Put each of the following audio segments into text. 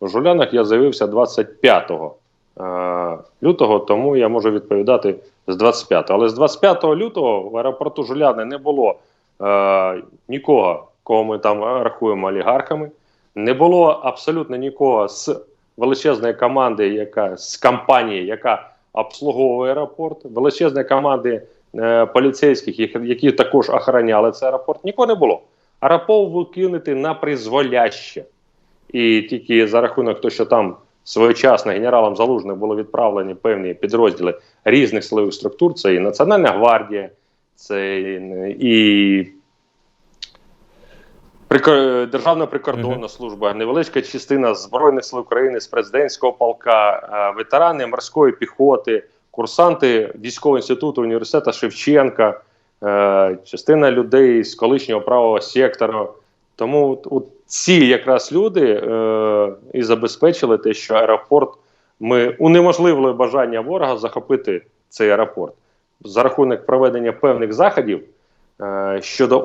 в Жулянах я з'явився 25 е, лютого, тому я можу відповідати з 25. Але з 25 лютого в аеропорту Жуляни не було е, нікого, кого ми там рахуємо олігархами. Не було абсолютно нікого з величезної команди, яка з компанії, яка обслуговує аеропорт, величезної команди е, поліцейських, які, також охороняли цей аеропорт. Нікого не було. Аеропорт був кинутий на призволяще. І тільки за рахунок того, що там своєчасно генералом Залужним були відправлені певні підрозділи різних силових структур, це і Національна гвардія, це і. Державна прикордонна служба, невеличка частина Збройних сил України з президентського полка, е, ветерани морської піхоти, курсанти військового інституту університету Шевченка, е, частина людей з колишнього правого сектора. Тому от- ці якраз люди е, і забезпечили те, що аеропорт ми унеможливили бажання ворога захопити цей аеропорт за рахунок проведення певних заходів е, щодо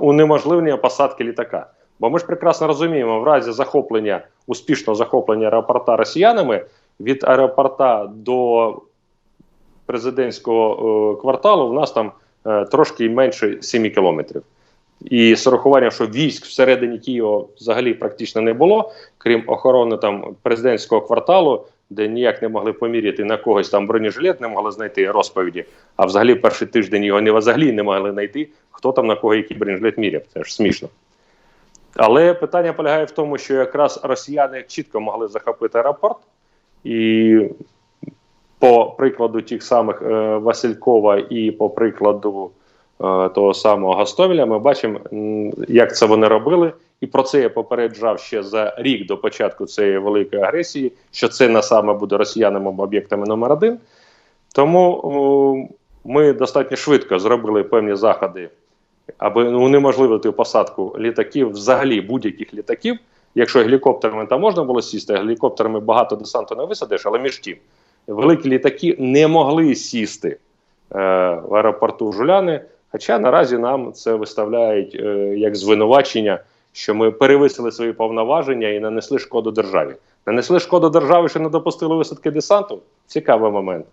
унеможливлення посадки літака. Бо ми ж прекрасно розуміємо, в разі захоплення успішного захоплення аеропорта росіянами від аеропорта до президентського е, кварталу в нас там е, трошки менше 7 кілометрів. І з урахуванням, що військ всередині Києва взагалі практично не було, крім охорони там президентського кварталу, де ніяк не могли поміряти на когось там бронежилет, не могли знайти розповіді. А взагалі перший тиждень його не взагалі не могли знайти, хто там на кого який бронежилет міряв. Це ж смішно. Але питання полягає в тому, що якраз росіяни чітко могли захопити аеропорт, і по прикладу тих самих е, Василькова і по прикладу того самого Гастовіля, ми бачимо, як це вони робили. І про це я попереджав ще за рік до початку цієї великої агресії, що це на саме буде росіянами об'єктами номер один. Тому ми достатньо швидко зробили певні заходи, аби унеможливити посадку літаків, взагалі будь-яких літаків. Якщо гелікоптерами там можна було сісти, гелікоптерами багато десанту не висадиш, але між тим, великі літаки не могли сісти е, в аеропорту Жуляни. Хоча наразі нам це виставляють е, як звинувачення, що ми перевисили свої повноваження і нанесли шкоду державі. Нанесли шкоду державі, що не допустили висадки десанту. Цікавий момент.